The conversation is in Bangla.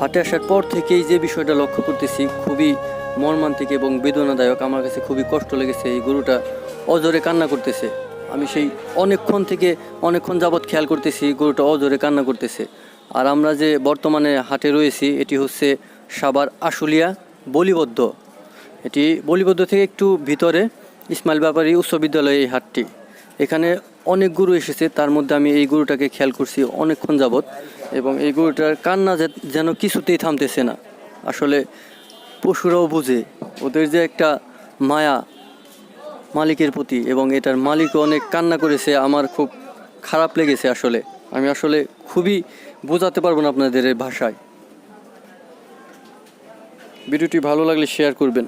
হাটে আসার পর থেকেই যে বিষয়টা লক্ষ্য করতেছি, খুবই মর্মান্তিক এবং বেদনাদায়ক। আমার কাছে খুবই কষ্ট লেগেছে এই গরুটা অজরে কান্না করতেছে। আমি সেই অনেকক্ষণ থেকে অনেকক্ষণ যাবৎ খেয়াল করতেছি গরুটা অজরে কান্না করতেছে। আর আমরা যে বর্তমানে হাটে রয়েছি, এটি হচ্ছে সাবার আশুলিয়া বলিবদ্ধ। এটি বলিবদ্ধ থেকে একটু ভিতরে ইসমাইল ব্যাপারী উচ্চ বিদ্যালয় এই হাটটি। এখানে অনেক গরু এসেছে, তার মধ্যে আমি এই গরুটাকে খেয়াল করছি অনেকক্ষণ যাবৎ। এবং এই গরুটার কান্না যেন কিছুতেই থামতেছে না। আসলে পশুরাও বুঝে, ওদের যে একটা মায়া মালিকের প্রতি এবং এটার মালিকও অনেক কান্না করেছে, আমার খুব খারাপ লেগেছে আসলে। আমি আসলে খুবই বোঝাতে পারব না আপনাদের ভাষায়। ভিডিওটি ভালো লাগলে শেয়ার করবেন।